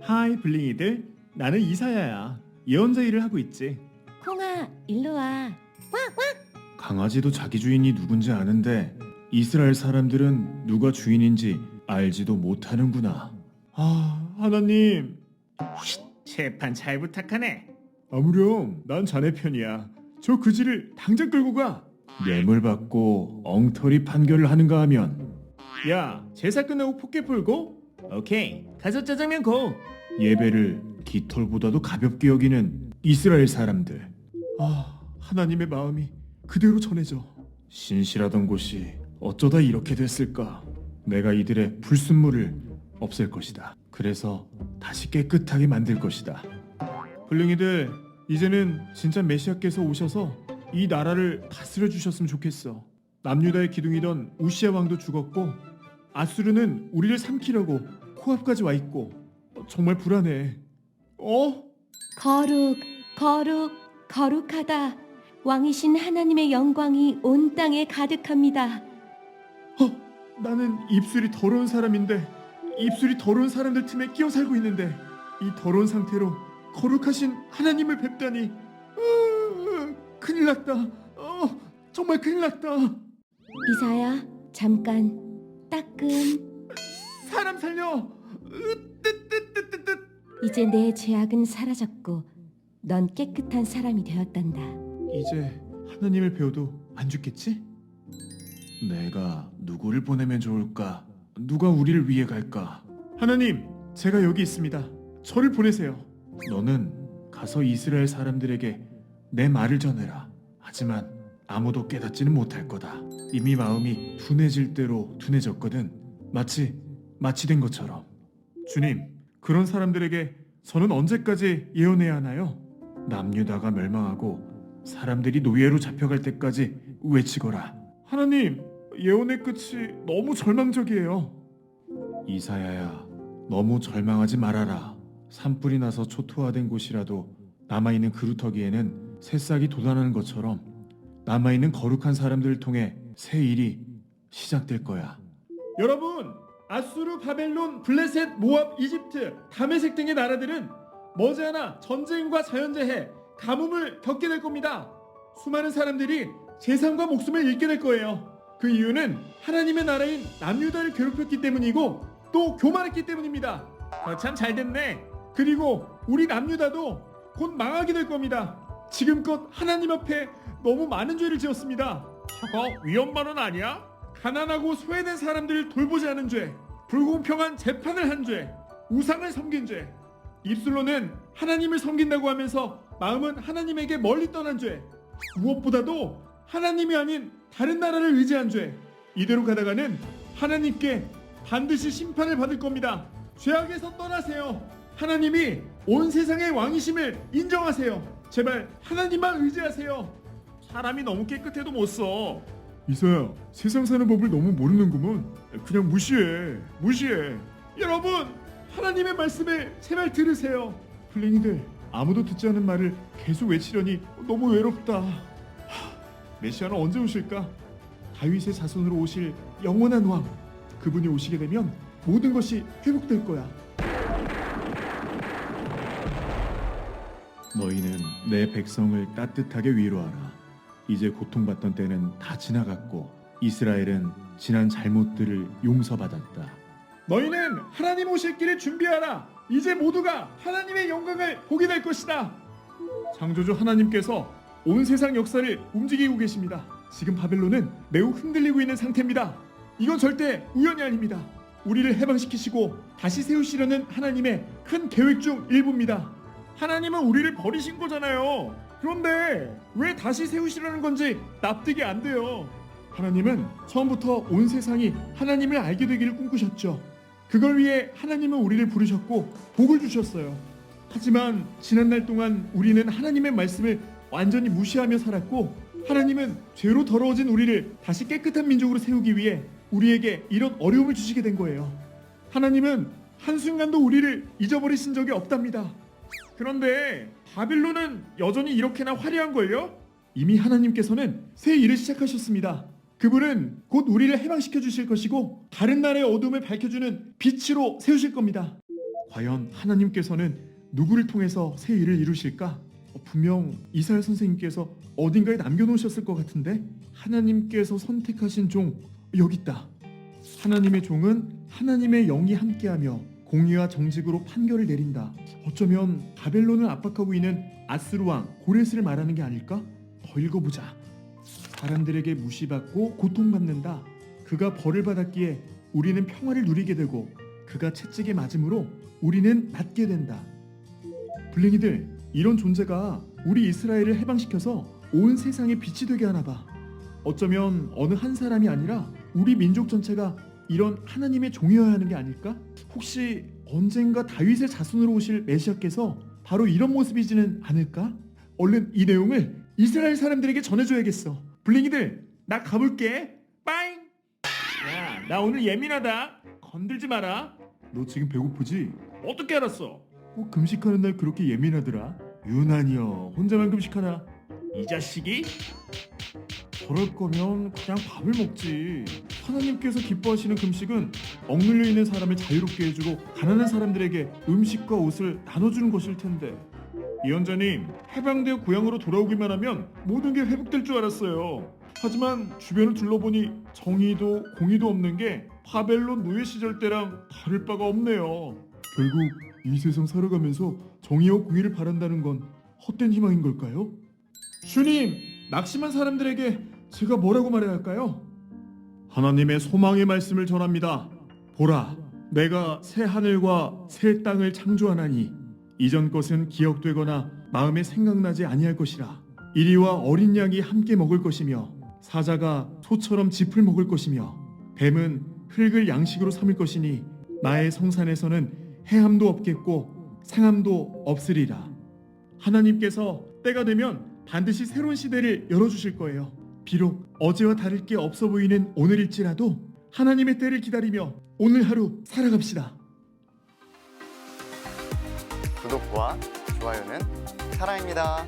하이 블링이들. 나는 이사야야. 예언자 일을 하고 있지. 콩아, 일로 와. 강아지도 자기 주인이 누군지 아는데 이스라엘 사람들은 누가 주인인지 알지도 못하는구나. 아 하나님. 재판 잘 부탁하네. 아무렴 난 자네 편이야. 저 그지를 당장 끌고 가. 뇌물 받고 엉터리 판결을 하는가 하면. 야 제사 끝나고 포켓 풀고 오케이. 가서 짜장면 고. 예배를 깃털보다도 가볍게 여기는 이스라엘 사람들. 아 하나님의 마음이 그대로 전해져. 신실하던 곳이 어쩌다 이렇게 됐을까? 내가 이들의 불순물을 없앨 것이다. 그래서 다시 깨끗하게 만들 것이다. 불능이들 이제는 진짜 메시아께서 오셔서 이 나라를 다스려 주셨으면 좋겠어. 남유다의 기둥이던 우시아 왕도 죽었고 아수르는 우리를 삼키려고 코앞까지 와 있고 어, 정말 불안해 어? 거룩, 거룩, 거룩하다. 왕이신 하나님의 영광이 온 땅에 가득합니다. 어, 나는 입술이 더러운 사람인데 입술이 더러운 사람들 틈에 끼어 살고 있는데 이 더러운 상태로 거룩하신 하나님을 뵙다니 으, 큰일 났다. 어, 정말 큰일 났다. 이사야, 잠깐. 따끔. 사람 살려. 으, 뜨, 뜨, 뜨, 뜨, 뜨. 이제 내 죄악은 사라졌고 넌 깨끗한 사람이 되었단다. 이제 하나님을 배워도 안 죽겠지? 내가 누구를 보내면 좋을까? 누가 우리를 위해 갈까? 하나님, 제가 여기 있습니다. 저를 보내세요. 너는 가서 이스라엘 사람들에게 내 말을 전해라. 하지만 아무도 깨닫지는 못할 거다. 이미 마음이 둔해질 대로 둔해졌거든. 마치 마취된 것처럼. 주님, 그런 사람들에게 저는 언제까지 예언해야 하나요? 남유다가 멸망하고 사람들이 노예로 잡혀갈 때까지 외치거라. 하나님, 예언의 끝이 너무 절망적이에요. 이사야야, 너무 절망하지 말아라. 산불이 나서 초토화된 곳이라도 남아있는 그루터기에는 새싹이 돋아나는 것처럼 남아있는 거룩한 사람들을 통해 새 일이 시작될 거야. 여러분, 아수르, 바벨론, 블레셋, 모압, 이집트, 다메섹 등의 나라들은 머지않아 전쟁과 자연재해, 가뭄을 겪게 될 겁니다. 수많은 사람들이 재산과 목숨을 잃게 될 거예요. 그 이유는 하나님의 나라인 남유다를 괴롭혔기 때문이고 또 교만했기 때문입니다. 어, 참 잘 됐네. 그리고 우리 남유다도 곧 망하게 될 겁니다. 지금껏 하나님 앞에 너무 많은 죄를 지었습니다. 저거 위험 발언 아니야? 가난하고 소외된 사람들을 돌보지 않은 죄, 불공평한 재판을 한 죄, 우상을 섬긴 죄, 입술로는 하나님을 섬긴다고 하면서 마음은 하나님에게 멀리 떠난 죄, 무엇보다도 하나님이 아닌 다른 나라를 의지한 죄, 이대로 가다가는 하나님께 반드시 심판을 받을 겁니다. 죄악에서 떠나세요. 하나님이 온 세상의 왕이심을 인정하세요. 제발 하나님만 의지하세요. 사람이 너무 깨끗해도 못 써. 이서야, 세상 사는 법을 너무 모르는구먼. 그냥 무시해, 무시해. 여러분, 하나님의 말씀을 제발 들으세요. 플랭이들, 아무도 듣지 않은 말을 계속 외치려니 너무 외롭다. 하, 메시아는 언제 오실까? 다윗의 자손으로 오실 영원한 왕. 그분이 오시게 되면 모든 것이 회복될 거야. 너희는 내 백성을 따뜻하게 위로하라. 이제 고통받던 때는 다 지나갔고 이스라엘은 지난 잘못들을 용서받았다. 너희는 하나님 오실 길을 준비하라. 이제 모두가 하나님의 영광을 보게 될 것이다. 창조주 하나님께서 온 세상 역사를 움직이고 계십니다. 지금 바벨론은 매우 흔들리고 있는 상태입니다. 이건 절대 우연이 아닙니다. 우리를 해방시키시고 다시 세우시려는 하나님의 큰 계획 중 일부입니다. 하나님은 우리를 버리신 거잖아요. 그런데 왜 다시 세우시려는 건지 납득이 안 돼요. 하나님은 처음부터 온 세상이 하나님을 알게 되기를 꿈꾸셨죠. 그걸 위해 하나님은 우리를 부르셨고 복을 주셨어요. 하지만 지난날 동안 우리는 하나님의 말씀을 완전히 무시하며 살았고 하나님은 죄로 더러워진 우리를 다시 깨끗한 민족으로 세우기 위해 우리에게 이런 어려움을 주시게 된 거예요. 하나님은 한순간도 우리를 잊어버리신 적이 없답니다. 그런데 바빌론은 여전히 이렇게나 화려한 걸요? 이미 하나님께서는 새 일을 시작하셨습니다. 그분은 곧 우리를 해방시켜 주실 것이고 다른 나라의 어둠을 밝혀주는 빛으로 세우실 겁니다. 과연 하나님께서는 누구를 통해서 새 일을 이루실까? 어, 분명 이사야 선생님께서 어딘가에 남겨놓으셨을 것 같은데 하나님께서 선택하신 종 여기 있다. 하나님의 종은 하나님의 영이 함께하며 공의와 정직으로 판결을 내린다. 어쩌면 바벨론을 압박하고 있는 아스루 왕 고레스를 말하는 게 아닐까? 더 읽어보자. 사람들에게 무시받고 고통받는다. 그가 벌을 받았기에 우리는 평화를 누리게 되고 그가 채찍에 맞음으로 우리는 낫게 된다. 블랭이들 이런 존재가 우리 이스라엘을 해방시켜서 온 세상에 빛이 되게 하나 봐. 어쩌면 어느 한 사람이 아니라 우리 민족 전체가 이런 하나님의 종이어야 하는 게 아닐까? 혹시 언젠가 다윗의 자손으로 오실 메시아께서 바로 이런 모습이지는 않을까? 얼른 이 내용을 이스라엘 사람들에게 전해줘야겠어. 블링이들 나 가볼게. 빠잉. 야, 나 오늘 예민하다. 건들지 마라. 너 지금 배고프지? 어떻게 알았어? 어, 금식하는 날 그렇게 예민하더라. 유난히요. 혼자만 금식하나? 이 자식이? 저럴 거면 그냥 밥을 먹지. 하나님께서 기뻐하시는 금식은 억눌려 있는 사람을 자유롭게 해주고 가난한 사람들에게 음식과 옷을 나눠주는 것일 텐데. 이원자님, 해방되어 고향으로 돌아오기만 하면 모든 게 회복될 줄 알았어요. 하지만 주변을 둘러보니 정의도 공의도 없는 게 바벨론 노예 시절 때랑 다를 바가 없네요. 결국 이 세상 살아가면서 정의와 공의를 바란다는 건 헛된 희망인 걸까요? 주님, 낙심한 사람들에게 제가 뭐라고 말해야 할까요? 하나님의 소망의 말씀을 전합니다. 보라, 내가 새 하늘과 새 땅을 창조하나니 이전 것은 기억되거나 마음에 생각나지 아니할 것이라. 이리와 어린 양이 함께 먹을 것이며 사자가 소처럼 짚을 먹을 것이며 뱀은 흙을 양식으로 삼을 것이니 나의 성산에서는 해함도 없겠고 상함도 없으리라. 하나님께서 때가 되면 반드시 새로운 시대를 열어주실 거예요. 비록 어제와 다를 게 없어 보이는 오늘일지라도 하나님의 때를 기다리며 오늘 하루 살아갑시다. 구독과 좋아요는 사랑입니다.